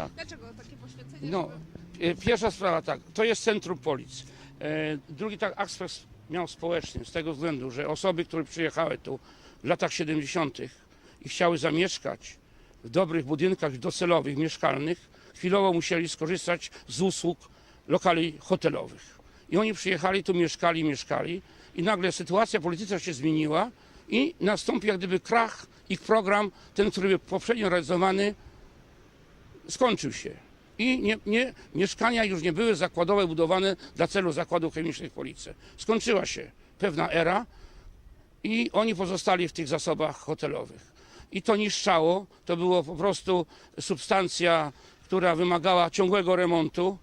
Tak. Dlaczego takie poświęcenie? No, e, pierwsza sprawa tak, to jest centrum Polic. E, Drugi tak aspekt miał społeczny, z tego względu, że osoby, które przyjechały tu w latach 70. i chciały zamieszkać w dobrych budynkach docelowych, mieszkalnych, chwilowo musieli skorzystać z usług lokali hotelowych. I oni przyjechali, tu mieszkali, mieszkali i nagle sytuacja polityczna się zmieniła i nastąpił jak gdyby krach ich program, ten, który był poprzednio realizowany, skończył się. I nie, nie, mieszkania już nie były zakładowe budowane dla celu zakładów chemicznych w Police. Skończyła się pewna era i oni pozostali w tych zasobach hotelowych. I to niszczało, to było po prostu substancja, która wymagała ciągłego remontu,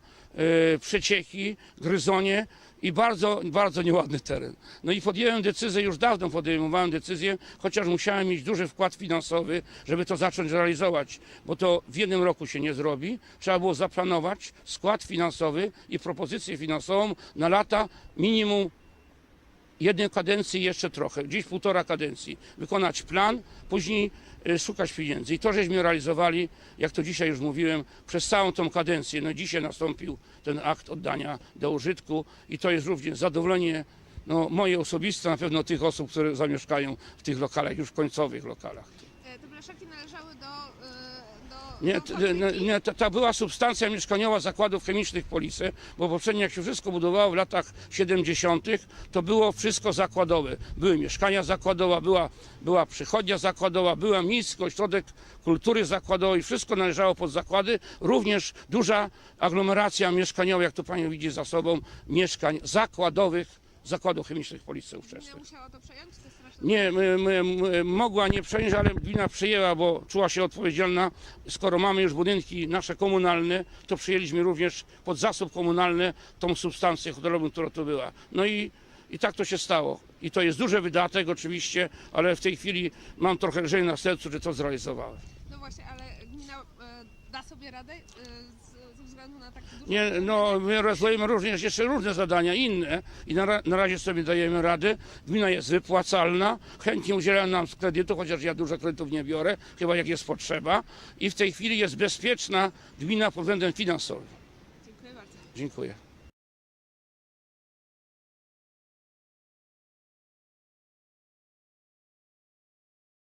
przecieki, gryzonie i bardzo, bardzo nieładny teren. No i podjąłem decyzję, już dawno podejmowałem decyzję, chociaż musiałem mieć duży wkład finansowy, żeby to zacząć realizować, bo to w jednym roku się nie zrobi. Trzeba było zaplanować skład finansowy i propozycję finansową na lata minimum jednej kadencji jeszcze trochę, gdzieś półtora kadencji. Wykonać plan, później y, szukać pieniędzy. I to żeśmy realizowali, jak to dzisiaj już mówiłem, przez całą tą kadencję. No dzisiaj nastąpił ten akt oddania do użytku i to jest również zadowolenie no, moje osobiste, na pewno tych osób, które zamieszkają w tych lokalach, już końcowych lokalach. E, Te blaszaki należały do... e, do Nie, do fabryki. nie ta, ta była substancja mieszkaniowa zakładów chemicznych Police, bo poprzednio jak się wszystko budowało w latach 70., to było wszystko zakładowe. Były mieszkania zakładowe, była, była przychodnia zakładowa, była miejski ośrodek kultury zakładowej, wszystko należało pod zakłady, również duża aglomeracja mieszkaniowa, jak tu Pani widzi za sobą, mieszkań zakładowych zakładów chemicznych Police Gmina ówczesnych. musiała to przejąć? To straszne. Nie, m, m, m, mogła nie przejąć, ale gmina przyjęła, bo czuła się odpowiedzialna. Skoro mamy już budynki nasze komunalne, to przyjęliśmy również pod zasób komunalny tą substancję hotelową, która tu była. No i, i tak to się stało. I to jest duży wydatek oczywiście, ale w tej chwili mam trochę lżej na sercu, że to zrealizowałem. No właśnie, ale gmina sobie radę e, z, ze względu na tak dużo... Nie, no, my realizujemy również jeszcze różne zadania inne i na, ra- na razie sobie dajemy radę. Gmina jest wypłacalna, chętnie udziela nam z kredytu, chociaż ja dużo kredytów nie biorę, chyba jak jest potrzeba. I w tej chwili jest bezpieczna gmina pod względem finansowym. Dziękuję bardzo. Dziękuję.